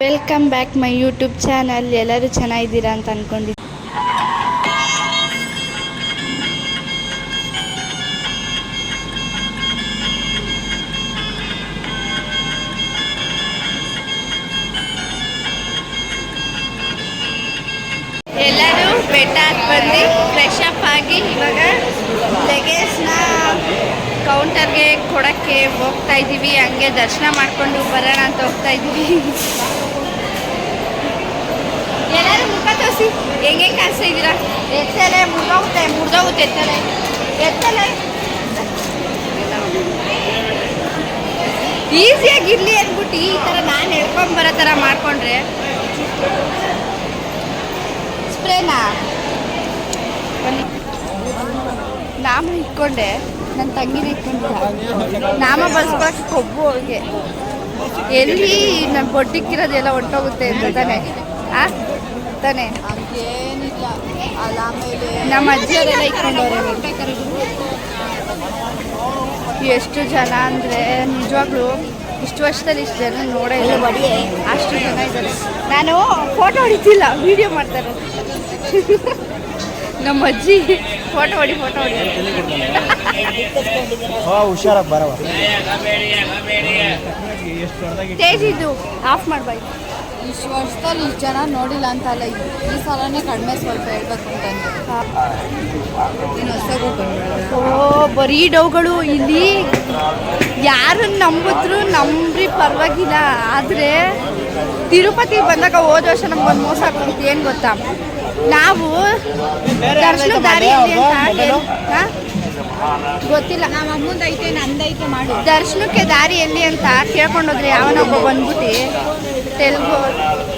Welcome back my YouTube channel ಎಲ್ಲರೂ ಚೆನ್ನಾಗಿದ್ದೀರಾ ಅಂತ ಅಂದ್ಕೊಂಡಿದ್ದೀನಿ ಎಲ್ಲರೂ ಬೆಟ್ಟ ಬಂದು ಫ್ರೆಶ್ ಅಪ್ ಆಗಿ ಇವಾಗ ಲಗೇಜ್ನ ಕೌಂಟರ್ಗೆ ಕೊಡೋಕ್ಕೆ ಹೋಗ್ತಾ ಇದ್ದೀವಿ. ಹಂಗೆ ದರ್ಶನ ಮಾಡ್ಕೊಂಡು ಬರೋಣ ಅಂತ ಹೋಗ್ತಾ ಇದ್ದೀವಿ ಎಲ್ಲರೂ ಮುಖ ತೋರಿಸಿ ಹೆಂಗೆ ಕಾಣಿಸ್ತಾ ಇದ್ದೀರಾ ಎತ್ತಲೆ ಮುರಿದೋಗುತ್ತೆ ಮುರಿದೋಗುತ್ತೆ ಎತ್ತಲೆ ಎತ್ತಲೆ ಈಸಿಯಾಗಿರಲಿ ಅಂದ್ಬಿಟ್ಟು ಈ ಥರ ನಾನು ಹೇಳ್ಕೊಂಡ್ ಬರೋ ಥರ ಮಾಡ್ಕೊಂಡ್ರೆ. ಸ್ಪ್ರೇನಾ? ನಾಮ ಇಟ್ಕೊಂಡೆ. ನನ್ನ ತಂಗಿನ ಇಟ್ಕೊಂಡಿಲ್ಲ ನಾಮ ಬಳಸ್ಕೊಳಕ್ಕೆ ಕೊಬ್ಬು ಅವ್ರಿಗೆ ಎಲ್ಲಿ ನನ್ನ ಬೊಟ್ಟಿಕ್ಕಿರೋದೆಲ್ಲ ಹೊಂಟೋಗುತ್ತೆ ಅಂತ ತಾನೆ ಆ? ತಾನೆ ಏನಿಲ್ಲ ಅಲ್ಲ ಆಮೇಲೆ ನಮ್ಮ ಅಜ್ಜಿಯವರೆಲ್ಲ ಇಟ್ಕೊಂಡವ್ರೆ ಎಷ್ಟು ಜನ ಅಂದರೆ ನಿಜವಾಗ್ಲೂ ಇಷ್ಟು ವರ್ಷದಲ್ಲಿ ಇಷ್ಟು ಜನ ನೋಡೇ ಇಲ್ಲ. ಅಷ್ಟು ಜನ ಇದ್ದಾರೆ. ನಾನು ಫೋಟೋ ಹೊಡಿತಿಲ್ಲ ವಿಡಿಯೋ ಮಾಡ್ತಾರೆ. ನಮ್ಮ ಅಜ್ಜಿ ಫೋಟೋ ಹೊಡಿ ಫೋಟೋ ಹೊಡಿ. ಹುಷಾರಾಗಿ ಬರವ ಸ್ಟೇಜ್ ಇದು ಆಫ್ ಇಷ್ಟು ವರ್ಷದಲ್ಲಿ ಇಷ್ಟು ಜನ ನೋಡಿಲ್ಲ ಅಂತ ಅಲ್ಲ ಈ ಸಲನೇ ಕಡಿಮೆ ಸ್ವಲ್ಪ ಹೇಳ್ಬೇಕು ಅಂತ ಓ ಬರೀ ಡೌಗಳು ಇಲ್ಲಿ ಯಾರನ್ನ ನಂಬಿದ್ರು ನಂಬ್ರಿ ಪರವಾಗಿಲ್ಲ. ಆದರೆ ತಿರುಪತಿ ಬಂದಾಗ ಹೋದ ವರ್ಷ ಒಂದು ಮೋಸ ಆಗ್ತಿತ್ತು ಏನು ಗೊತ್ತಾ? ನಾವು ದರ್ಶನ ದಾರಿ? ಗೊತ್ತಿಲ್ಲ. ನಮ್ಮ ಅಮ್ಮಂದೈತೆ ನಂದೈತೆ ಮಾಡು. ದರ್ಶನಕ್ಕೆ ದಾರಿ ಎಲ್ಲಿ ಅಂತ ಕೇಳ್ಕೊಂಡೋದ್ರೆ ಯಾವನೊಬ್ಬ ಬಂದ್ಬಿಟ್ಟು. ತೆಲುಗು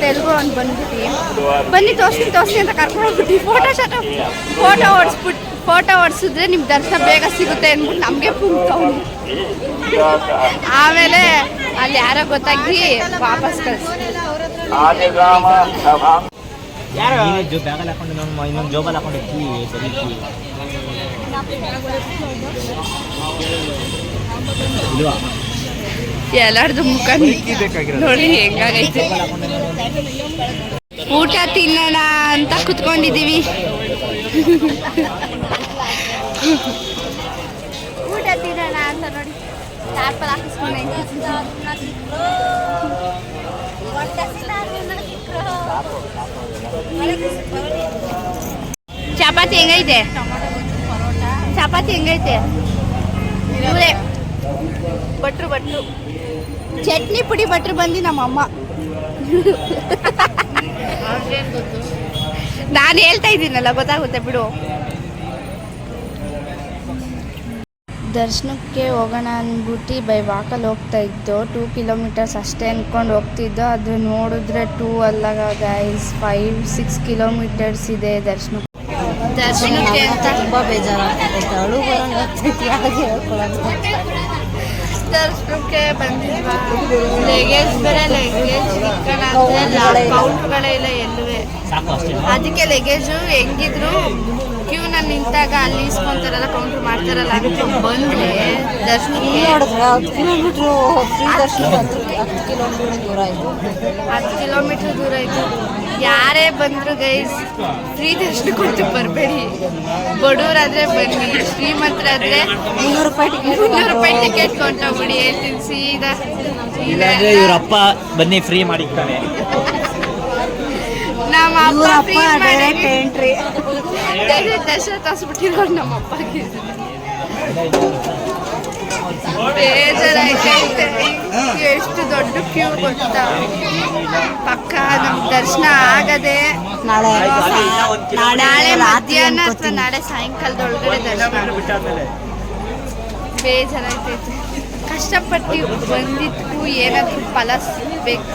ತೆಲುಗು ಅಂತ ಬಂದ್ಬಿಟ್ಟು. ಬನ್ನಿ ತೋರಿಸ್ತೀನಿ ತೋರಿಸ್ತೀನಿ ಅಂತ ಕರ್ಕೊಂಡು ಹೋಗ್ಬಿಟ್ಟು. ಫೋಟೋ ಶಾಟ ಫೋಟೋ ಹೊಡ್ಸ್ಬಿಟ್ಟು ಫೋಟೋ ಹೊಡ್ಸಿದ್ರೆ ನಿಮ್ಮ ದರ್ಶನ ಬೇಗ ಸಿಗುತ್ತೆ ಅಂದ್ಬಿಟ್ಟು ನಮಗೆ ಪುಂಕ್ತವ್ನು ಆಮೇಲೆ ಅಲ್ಲಿ ಯಾರೋ ಗೊತ್ತಾಗಿ ವಾಪಸ್ ಕಳಿಸಿ ಇಲ್ವಾ? ಎಲ್ಲರದು ಮುಖ ನೋಡಿ ಹೆಂಗಾಗೈತೆ. ಊಟ ತಿನ್ನೋಣ ಅಂತ ಕುತ್ಕೊಂಡಿದ್ದೀವಿ. ಊಟ ತಿನ್ನೋಣ ಅಂತ ನೋಡಿ. ಹಾಕಿಸ್ಕೊಂಡು ಚಪಾತಿ ಹೆಂಗೈತೆ? ಚಪಾತಿ ಹೆಂಗೈತೆ? ಬಟ್ರು ಭಟ್ರು ಭಟ್ರು ಚಟ್ನಿ ಪುಡಿ ಭಟ್ರು ಬಂದು ನಮ್ಮಮ್ಮ. ನಾನು ಹೇಳ್ತಾ ಇದ್ದೀನಲ್ಲ ಗೊತ್ತಾಗುತ್ತೆ ಬಿಡು. ದರ್ಶನಕ್ಕೆ ಹೋಗೋಣ ಅಂದ್ಬಿಟ್ಟು ಬೈ ವಾಕಲ್ಲಿ ಹೋಗ್ತಾ ಇದ್ದೋ ಟೂ ಕಿಲೋಮೀಟರ್ಸ್ ಅಷ್ಟೇ ಅಂದ್ಕೊಂಡು ಹೋಗ್ತಿದ್ದೋ. ಅದು ನೋಡಿದ್ರೆ ಟೂ ಅಲ್ಲ ಗೈಸ್ ಫೈವ್ ಸಿಕ್ಸ್ ಕಿಲೋಮೀಟರ್ಸ್ ಇದೆ ದರ್ಶನ. ದರ್ಶನಕ್ಕೆ ಅಂತ ತುಂಬ ಬೇಜಾರಾಗ್ತೈತೆ ಅಳು ದರ್ಶನಕ್ಕೆ ಬಂದಿದ್ವಾ. ಲಗೇಜ್ ಬೇರೆ ಲಗೇಜ್ ಕೌಂಟ್ಗಳೇ ಇಲ್ಲ ಎಲ್ಲುವೆ. ಅದಕ್ಕೆ ಲಗೇಜು ಹೆಂಗಿದ್ರು ಕ್ಯೂನಲ್ಲಿ ನಿಂತಾಗ ಅಲ್ಲಿ ಇಸ್ಕೊಂತಾರಲ್ಲ ಕೌಂಟರ್ ಮಾಡ್ತಾರಲ್ಲ ಅದಕ್ಕೆ ಬಂದ್ರೆ ದರ್ಶನಕ್ಕೆ ನೋಡಿದ್ರೆ ಹತ್ತು ಕಿಲೋಮೀಟ್ರು ಫ್ರೀ ದರ್ಶನ ಹತ್ತು ಹತ್ತು ಕಿಲೋಮೀಟರ್ ದೂರ ಆಯಿತು ಹತ್ತು ಕಿಲೋಮೀಟರ್ ದೂರ ಆಯ್ತು ಯಾರೇ ಬಂದ್ರು ಗೈಸ್ ಫ್ರೀ ದರ್ಶನ ಕೊಟ್ಟು ಬರಬೇಡಿ. ಬಡವರಾದ್ರೆ ಬನ್ನಿ ಶ್ರೀಮಂತರಾದ್ರೆ ಮುನ್ನೂರು ರೂಪಾಯಿ ಟಿಕೆಟ್ ಮುನ್ನೂರು ರೂಪಾಯಿ ಟಿಕೆಟ್ ಕೊಂಡೋಗ್ಬಿಡಿ ಹೇಳ್ತೀನಿ ಸೀದಾ ಇಲ್ಲಾಂದ್ರೆ ಇವ್ರ ಅಪ್ಪ ಬನ್ನಿ ಫ್ರೀ ಮಾಡಿರ್ತಾರೆ. ನಮ್ಮ ಅಪ್ಪ ಡೈರೆಕ್ಟ್ ಎಂಟ್ರಿ ಡೈರೆಕ್ಟ್ ದರ್ಶನ ತೋರಿಸ್ಬಿಟ್ಟಿರೋ ನಮ್ಮ ಅಪ್ಪಗೆ. ಬೇಜಾರಾಯ್ತೈತೆ ಎಷ್ಟು ದೊಡ್ಡ ಕ್ಯೂ ಗೊತ್ತಾ? ಪಕ್ಕ ನಮ್ ದರ್ಶನ ಆಗದೆ ನಾಳೆ ನಾಳೆ ಮಧ್ಯಾಹ್ನ ಅಥವಾ. ನಾಳೆ ಸಾಯಂಕಾಲದೊಳಗಡೆ ದರ್ಶನ ಬೇಜಾರಾಯ್ತೈತೆ. ಕಷ್ಟಪಟ್ಟು ಬಂದಿದ್ದಕ್ಕೂ ಏನಾದರೂ ಫಲ ಸಿಗ್ಬೇಕು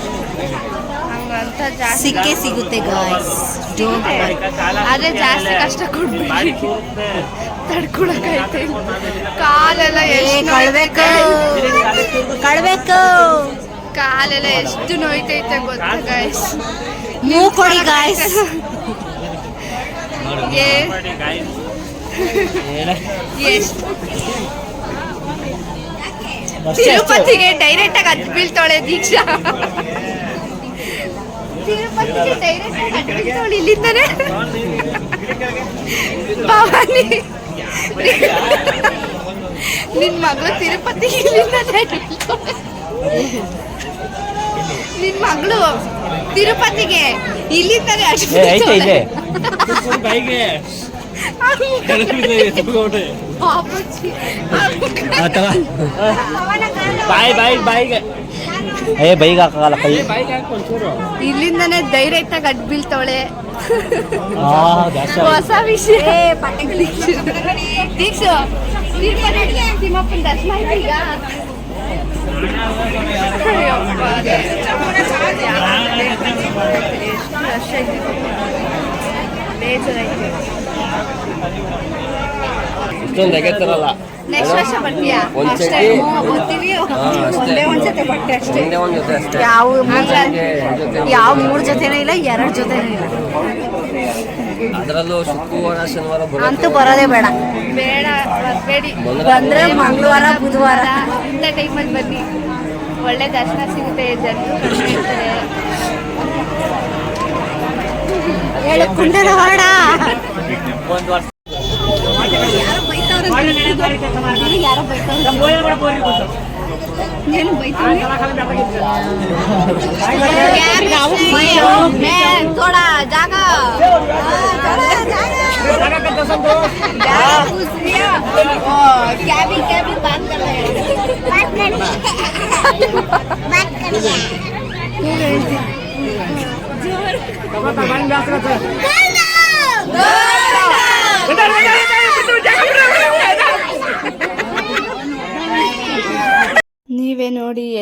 ಹಂಗಂತ ಜಾಸ್ತಿ ಸಿಕ್ಕೇ ಸಿಗುತ್ತೆ ಗಾಯ್ಸ್ ಡೋಂಟ್ ಆದ್ರೆ ಜಾಸ್ತಿ ಕಷ್ಟ ಕೊಡ್ಬೇಡಿ. ತಡ್ಕೊಳಕೈತೆ ಕಾಲೆಲ್ಲ ಎಷ್ಟು ಕಳ್ಬೇಕು. ಕಳ್ಬೇಕು. ಕಾಲೆಲ್ಲ ಎಷ್ಟು ನೋಯ್ತೈತೆ ಗೊತ್ತಾ ಗಾಯ್ಸ್ ನೀವು ಕೊಡಿ ಗಾಯ್ಸ್ ಎಷ್ಟು? ತಿರುಪತಿಗೆ ಡೈರೆಕ್ಟ್ ಆಗಿ ಹತ್ತು ಬೀಳ್ತಾಳೆ ದೀಕ್ಷಾ. ತಿರುಪತಿಗೆ ಡೈರೆಕ್ಟ್ ಇಲ್ಲಿಂದಾನೆ. ಭವಾನಿ. ನಿನ್ ಮಗಳು ತಿರುಪತಿ ಇಲ್ಲಿಂದನೇ. ನಿನ್ ಮಗಳು ತಿರುಪತಿಗೆ ಇಲ್ಲಿಂದಾನೆ ಏ ಐತೆ ಇದೆ ಬೈಗೆ ಪಾಪಚ್ಚಿ. ಬಾಯ್ ಬಾಯ್ ಬಾಯ್ಗೆ ಏ ಬೈಗೆ ಹಾಕಲ್ಲ ಕೈ ಬಾಯ್ಗೆ ಹಾಕಿ ಒಂಚೂರು ಇಲ್ಲಿಂದಾನೆ ಡೈರೆಕ್ಟ್ ಆಗಿ ಅಡ್ ಬೀಳ್ತವಳೆ ಆ ಜಾಸ್ತಿ ಹೊಸ ವಿಷಯ ದೀಕ್ಷು ತಿರುಪತಿ ತಿಮ್ಮಪ್ಪನ ದರ್ಶನ ಆಯ್ತು ಈಗ ಅಯ್ಯಪ್ಪ. ಎಷ್ಟು ರಶ್ ಐತೆ. ಬೇಜಾರಾಯ್ತು ಇಷ್ಟೊಂದು ನೆಕ್ಸ್ಟ್ ವರ್ಷ ಬರ್ತೀಯಾ? ಒಂದ್ ಅಷ್ಟೇ ಸತಿ- ಹ್ಞೂ, ಬರ್ತೀವಿ ಅಷ್ಟೇ. ಒಂದೇ ಒಂದ್ ಜೊತೆ ಬಟ್ಟೆ ಅಷ್ಟೇ. ಒಂದೇ ಒಂದು ಜೊತೆ ಅಷ್ಟೇ. ಯಾವ ಮೂರ್ ಜೊತೆ? ಯಾವ ಮೂರ್ ಜೊತೆನೂ ಇಲ್ಲ ಎರಡ್ ಜೊತೆನೂ ಇಲ್ಲ. ಅದರಲ್ಲೂ ಶುಕ್ರವಾರ ಶನಿವಾರ ಅಂತೂ ಬರೋದೇ ಬೇಡ. ಬೇಡ ಬರಬೇಡಿ. ಬಂದ್ರೆ- ಬಂದ್ರೆ ಮಂಗಳವಾರ ಬುಧವಾರ. ಇಂಥ ಟೈಮಲ್ಲಿ ಬನ್ನಿ. ಒಳ್ಳೆ ದರ್ಶನ ಸಿಗುತ್ತೆ ಜನರು ಕಡಿಮೆ ಇರ್ತಾರೆ. ಹೇಳು ಕುಂಡನ ಹೊರಡ? ಒಂದು ವರ್ಷ ಯಾರೋ ಬೈತವ್ರೆ ಯಾರೋ ಬೈತವ್ರೆ ಏನು ಬೈತವ್ರೆ मैं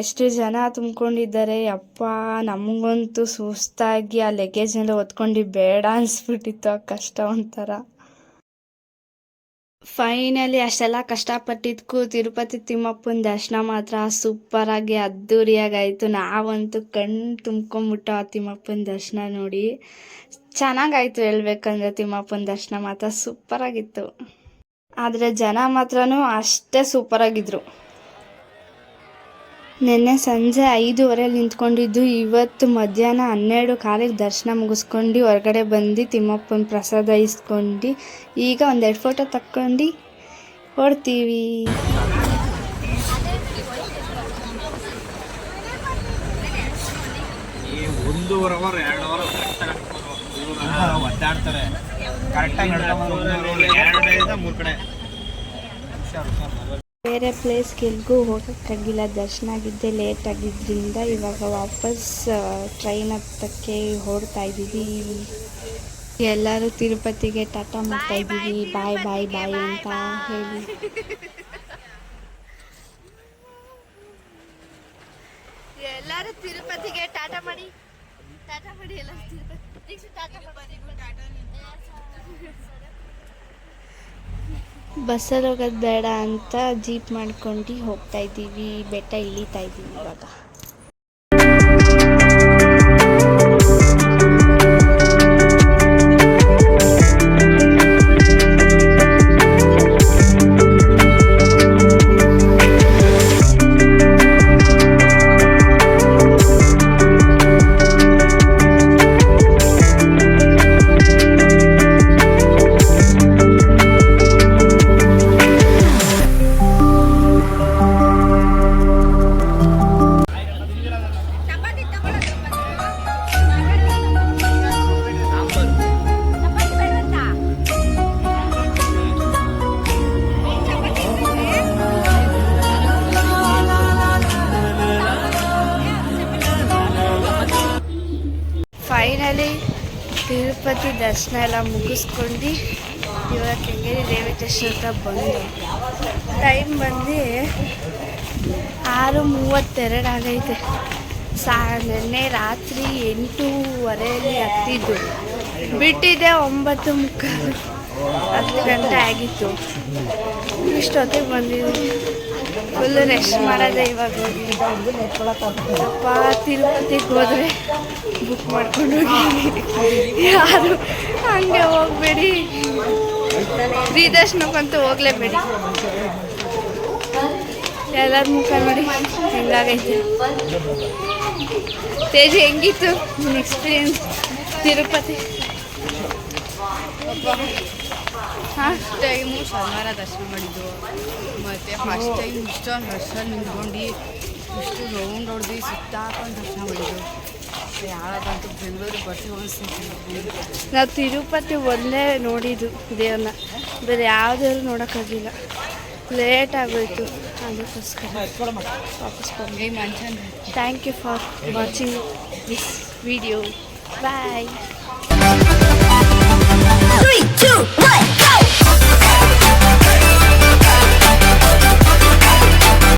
ಎಷ್ಟು ಜನ ತುಂಬ್ಕೊಂಡಿದ್ದಾರೆ ಅಪ್ಪ ನಮಗಂತೂ ಸುಸ್ತಾಗಿ ಆ ಲಗೇಜ್ನೆಲ್ಲ ಹೊತ್ಕೊಂಡು ಬೇಡ ಅನ್ಸ್ಬಿಟ್ಟಿತ್ತು ಆ ಕಷ್ಟ ಒಂಥರ. ಫೈನಲಿ ಅಷ್ಟೆಲ್ಲ ಕಷ್ಟಪಟ್ಟಿದ್ಕು ತಿರುಪತಿ ತಿಮ್ಮಪ್ಪನ ದರ್ಶನ ಮಾತ್ರ ಸೂಪರಾಗಿ ಅದ್ದೂರಿಯಾಗಿ ಆಯಿತು ನಾವಂತೂ ಕಣ್ಣು ತುಂಬ್ಕೊಂಬಿಟ್ಟು ಆ ತಿಮ್ಮಪ್ಪನ ದರ್ಶನ ನೋಡಿ ಚೆನ್ನಾಗಾಯ್ತು ಹೇಳ್ಬೇಕಂದ್ರೆ ತಿಮ್ಮಪ್ಪನ ದರ್ಶನ ಮಾತ್ರ ಸೂಪರಾಗಿತ್ತು. ಆದರೆ ಜನ ಮಾತ್ರನೂ ಅಷ್ಟೇ ಸೂಪರಾಗಿದ್ರು. ನಿನ್ನೆ ಸಂಜೆ ಐದೂವರೆಲಿ ನಿಂತ್ಕೊಂಡಿದ್ದು, ಇವತ್ತು ಮಧ್ಯಾಹ್ನ ಹನ್ನೆರಡು ಕಾಲಿಗೆ ದರ್ಶನ ಮುಗಿಸ್ಕೊಂಡು ಹೊರಗಡೆ ಬಂದು ತಿಮ್ಮಪ್ಪನ ಪ್ರಸಾದ ಇಸ್ಕೊಂಡು ಈಗ ಒಂದೆರಡು ಫೋಟೋ ತಕ್ಕೊಂಡು ಹೊಡ್ತೀವಿ ಒಂದೂವರೆ ಬೇರೆ ಪ್ಲೇಸ್ಗೆ ಎಲ್ಗೂ ಹೋಗೋಕ್ಕಾಗಿಲ್ಲ ದರ್ಶನ ಆಗಿದ್ದೆ, ಲೇಟ್ ಆಗಿದ್ದರಿಂದ ಇವಾಗ ವಾಪಸ್ ಟ್ರೈನ್ ಹತ್ತಕ್ಕೆ ಹೊರಡ್ತಾ ಇದ್ದೀವಿ. ಎಲ್ಲರೂ ತಿರುಪತಿಗೆ ಟಾಟಾ ಮಾಡ್ತಾ ಇದ್ದೀವಿ. ಬಾಯ್ ಬಾಯ್ ಬಾಯ್ ಅಂತ ಹೇಳಿ. ಎಲ್ಲರೂ ತಿರುಪತಿಗೆ ಟಾಟಾ ಮಾಡಿ. ಟಾಟಾ ಮಾಡಿ ಎಲ್ಲ ಬಸ್ಸಲ್ಲಿ ಹೋಗೋದು ಬೇಡ ಅಂತ ಜೀಪ್ ಮಾಡ್ಕೊಂಡು ಹೋಗ್ತಾ ಇದ್ದೀವಿ. ಬೆಟ್ಟ ಇಳೀತಾ ಇದ್ದೀವಿ ಇವಾಗ. ದರ್ಶನ ಎಲ್ಲ ಮುಗಿಸ್ಕೊಂಡು ಇವಾಗ ಕೆಂಗೇರಿ ಸ್ಟೇಷನ್ ಹತ್ರ ಬಂದು. ಟೈಮ್ ಬಂದು ಆರು ಮೂವತ್ತೆರಡು ಆಗೈತೆ. ಸಾ, ನಿನ್ನೆ ರಾತ್ರಿ ಎಂಟೂವರೆಯಲ್ಲಿ ಹತ್ತಿದ್ದು. ಬಿಟ್ಟಿದ್ದೆ ಒಂಬತ್ತು ಮುಕ್ಕಾಲು ಹತ್ತು ಗಂಟೆ ಆಗಿತ್ತು. ಇಷ್ಟೊತ್ತಿಗೆ ಬಂದಿದ್ದೀವಿ ಫುಲ್ಲು ರೆಸ್ಟ್ ಮಾಡೋದೆ ಇವಾಗ ಅಪ್ಪ ತಿರುಪತಿಗೆ ಹೋದ್ರೆ ಬುಕ್ ಮಾಡ್ಕೊಂಡು ಹೋಗಿ. ಯಾರು? ಹಂಗೆ ಹೋಗ್ಬೇಡಿ. ಫ್ರೀ ದರ್ಶನಕ್ಕಂತೂ ಹೋಗ್ಲೇಬೇಡಿ. ಎಲ್ಲರ ಮುಖ ನೋಡಿ. ಹೆಂಗಾಗೈತೆ. ತೇಜ್ ಹೆಂಗಿತ್ತು ನಿನ್ನ ಎಕ್ಸ್ಪೀರಿಯನ್ಸ್ ತಿರುಪತಿ. ಹಾಂ ಟೈಮು ಶನಿವಾರ ದರ್ಶನ ಮಾಡಿದ್ದು. ಮತ್ತು ಫಸ್ಟ್ ಟೈಮ್ ಇಷ್ಟೊಂದು ರಶಲ್ಲಿ ನಿಂತ್ಕೊಂಡು ಇಷ್ಟು ರೌಂಡ್ ಹೊಡೆದು ಸುತ್ತಾಕೊಂಡು ದರ್ಶನ ಮಾಡಿದ್ರು ಯಾರಾದಂತೂ ಬೆಂಗಳೂರು ಬರ್ತೀವಿ ನಾವು ತಿರುಪತಿ ಒಂದೇ ನೋಡಿದ್ದು ದೇವ್ರನ್ನ. ಬೇರೆ ಯಾವುದಾದ್ರು ನೋಡೋಕ್ಕಾಗಿಲ್ಲ ಲೇಟ್ ಆಗೋಯ್ತು ಅದಕ್ಕೋಸ್ಕರ. ವಾಪಸ್ thank you for watching this video bye Three, two, one, go!